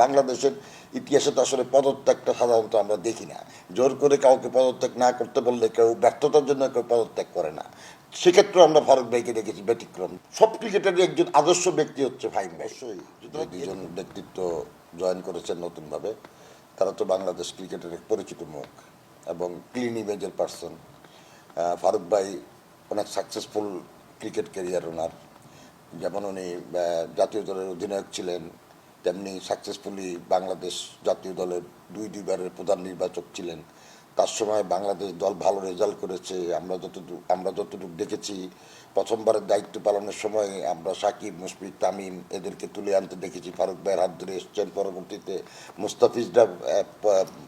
বাংলাদেশের ইতিহাসে তো আসলে পদত্যাগটা সাধারণত আমরা দেখি না। জোর করে কাউকে পদত্যাগ না করতে বললে কেউ ব্যর্থতার জন্য কেউ পদত্যাগ করে না। সেক্ষেত্রে আমরা ভারত ভাইকে দেখেছি ব্যতিক্রম। সব ক্রিকেটারই একজন আদর্শ ব্যক্তি হচ্ছে ফাইম ভাই। যে দুজন ব্যক্তিত্ব জয়েন করেছেন নতুনভাবে তারা তো বাংলাদেশ ক্রিকেটের এক পরিচিত মুখ এবং ক্লিন ইমেজের পার্সন ফারুক ভাই অনেক সাকসেসফুল ক্রিকেট ক্যারিয়ার ওনার যেমন উনি জাতীয় দলের অধিনায়ক ছিলেন। তেমনি সাকসেসফুলি বাংলাদেশ জাতীয় দলের দুই দুইবারের প্রধান নির্বাচক ছিলেন। তার সময় বাংলাদেশ দল ভালো রেজাল্ট করেছে। আমরা যতটুকু আমরা যতটুকু দেখেছি, প্রথমবারের দায়িত্ব পালনের সময় আমরা সাকিব, মুশফিক, তামিম এদেরকে তুলে আনতে দেখেছি। ফারুক ভাইয়ের হাত ধরে এসছেন পরবর্তীতে। মুস্তাফিজরা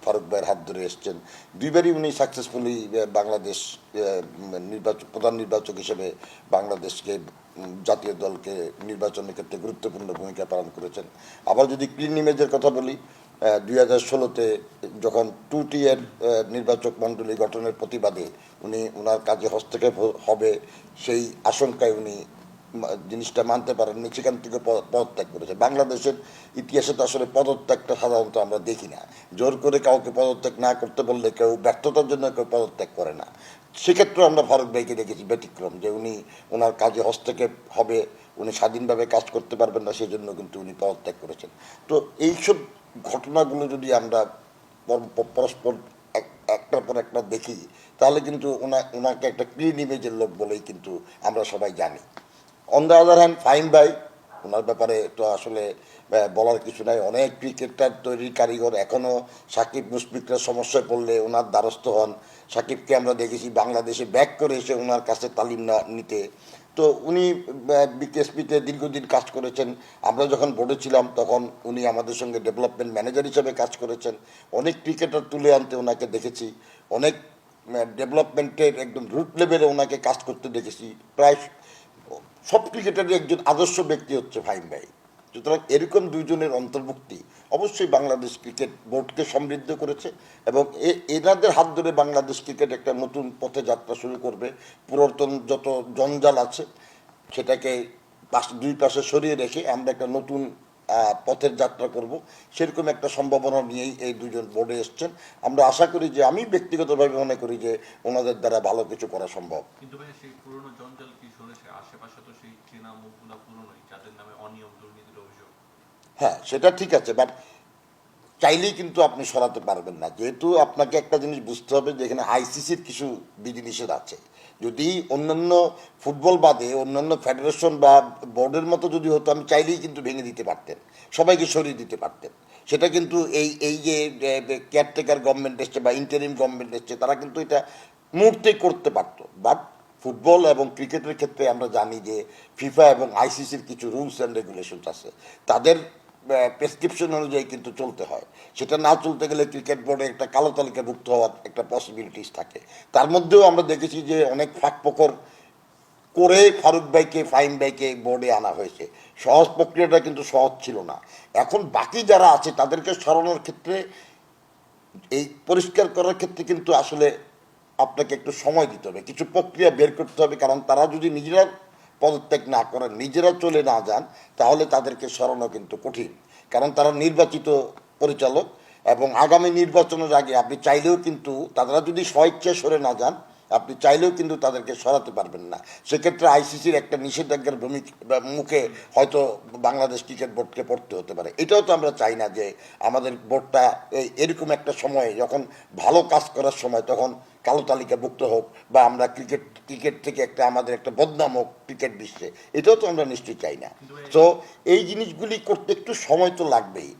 ফারুক ভাইয়ের হাত ধরে এসছেন। দুইবারই উনি সাকসেসফুলি বাংলাদেশ নির্বাচক প্রধান নির্বাচক হিসেবে বাংলাদেশকে জাতীয় দলকে নির্বাচনের ক্ষেত্রে গুরুত্বপূর্ণ ভূমিকা পালন করেছেন। আবার যদি ক্লিন ইমেজের কথা বলি দুই হাজার ষোলোতে যখন টু টিয়ের নির্বাচক মণ্ডলী গঠনের প্রতিবাদে উনি ওনার কাজে হস্তক্ষেপ হবে, সেই আশঙ্কায় উনি জিনিসটা মানতে পারেননি সেখান থেকে পদত্যাগ করেছে। বাংলাদেশের ইতিহাসে তো আসলে পদত্যাগটা সাধারণত আমরা দেখি না। জোর করে কাউকে পদত্যাগ না করতে বললে কেউ ব্যর্থতার জন্য কেউ পদত্যাগ করে না। সেক্ষেত্রে আমরা ভারত ভাইকে দেখেছি ব্যতিক্রম, যে উনি ওনার কাজে হস্তক্ষেপ হবে, উনি স্বাধীনভাবে কাজ করতে পারবেন না, সেজন্য কিন্তু উনি পদত্যাগ করেছেন। তো এইসব ঘটনাগুলো যদি আমরা পর- পর- পরস্পর এক- একটার পর একটা দেখি, তাহলে কিন্তু ওনা ওনাকে একটা ক্লিন ইমেজের লোক বলেই কিন্তু আমরা সবাই জানি। On the other hand fine by owner ব্যাপারে তো আসলে বলার কিছু নাই। অনেক ক্রিকেটার তৈরির কারিগর এখনও সাকিব মুশফিকরা সমস্যায় পড়লে ওনার দ্বারস্থ হন। সাকিবকে আমরা দেখেছি বাংলাদেশে ব্যাক করে এসে ওনার কাছে তালিম না- নিতে। তো উনি বিকেএসপিতে দীর্ঘদিন কাজ করেছেন। আমরা যখন বোর্ডে ছিলাম তখন উনি আমাদের সঙ্গে ডেভেলপমেন্ট ম্যানেজার হিসেবে কাজ করেছেন। অনেক ক্রিকেটার তুলে আনতে ওনাকে দেখেছি। অনেক ডেভেলপমেন্টের একদম রুট লেভেলে ওনাকে কাজ করতে দেখেছি। প্রায় সব ক্রিকেটারই একজন আদর্শ ব্যক্তি হচ্ছে ফাইম ভাই। সুতরাং এরকম দুইজনের অন্তর্ভুক্তি অবশ্যই বাংলাদেশ ক্রিকেট বোর্ডকে সমৃদ্ধ করেছে এবং এ- এনাদের হাত ধরে বাংলাদেশ ক্রিকেট একটা নতুন পথে যাত্রা শুরু করবে। পুরাতন যত জঞ্জাল আছে, সেটাকে পাশ, দুই পাশে সরিয়ে রেখে আমরা একটা নতুন পথের যাত্রা করব। সেরকম একটা সম্ভাবনা নিয়েই এই দুজন বোর্ডে এসছেন। আমরা আশা করি যে আমি ব্যক্তিগতভাবে মনে করি যে ওনাদের দ্বারা ভালো কিছু করা সম্ভব। কিন্তু ভাই সেই পুরনো জঞ্জাল কি শুনেছে? আশেপাশে তো সেই চেনা মুখগুলা পুরনোই যাদের নামে অনিয়ম দুর্নীতির অভিযোগ। হ্যাঁ সেটা ঠিক আছে বাট চাইলেই কিন্তু আপনি সরাতে পারবেন না। যেহেতু আপনাকে একটা জিনিস বুঝতে হবে যে এখানে আইসিসির কিছু বিধিনিষেধ আছে। যদি অন্যান্য ফুটবল বাদে অন্যান্য ফেডারেশন বা বোর্ডের মতো যদি হতো, আমি চাইলেই কিন্তু ভেঙে দিতে পারতেন। সবাইকে সরিয়ে দিতে পারতেন। সেটা কিন্তু এই এই যে কেয়ারটেকার গভর্নমেন্ট এসছে বা ইন্টারিম গভর্নমেন্ট এসছে, তারা কিন্তু এটা মুহূর্তে করতে পারতো। বাট ফুটবল এবং ক্রিকেটের ক্ষেত্রে আমরা জানি যে ফিফা এবং আইসিসির কিছু রুলস অ্যান্ড রেগুলেশনস আছে। তাদের প্রেসক্রিপশন অনুযায়ী কিন্তু চলতে হয়। সেটা না চলতে গেলে ক্রিকেট বোর্ডে একটা কালো তালিকাভুক্ত হওয়ার একটা পসিবিলিটিস থাকে। তার মধ্যেও আমরা দেখেছি যে অনেক ফাঁক ফোকর করে ফারুক ভাইকে ফাইম ভাইকে বোর্ডে আনা হয়েছে। সহজ প্রক্রিয়াটা কিন্তু সহজ ছিল না। এখন বাকি যারা আছে, তাদেরকে সরানোর ক্ষেত্রে, এই পরিষ্কার করার ক্ষেত্রে কিন্তু আসলে আপনাকে একটু সময় দিতে হবে। কিছু প্রক্রিয়া বের করতে হবে, কারণ তারা যদি নিজেরা পদত্যাগ না করে নিজেরা চলে না যান, তাহলে তাদেরকে সরানো কিন্তু কঠিন। কারণ তারা নির্বাচিত পরিচালক এবং আগামী নির্বাচনের আগে আপনি চাইলেও কিন্তু তারা যদি স্বেচ্ছায় সরে না যান আপনি চাইলেও কিন্তু তাদেরকে সরাতে পারবেন না। সেক্ষেত্রে আইসিসির একটা নিষেধাজ্ঞার ভূমিকা বা মুখে হয়তো বাংলাদেশ ক্রিকেট বোর্ডকে পড়তে হতে পারে। এটাও তো আমরা চাই না যে আমাদের বোর্ডটা এরকম একটা সময়ে যখন ভালো কাজ করার সময় তখন কালো তালিকাভুক্ত হোক বা আমরা ক্রিকেট ক্রিকেট থেকে একটা আমাদের একটা বদনাম হোক ক্রিকেট বিশ্বে। এটাও তো আমরা নিশ্চয়ই চাই না। তো এই জিনিসগুলি করতে একটু সময় তো লাগবেই।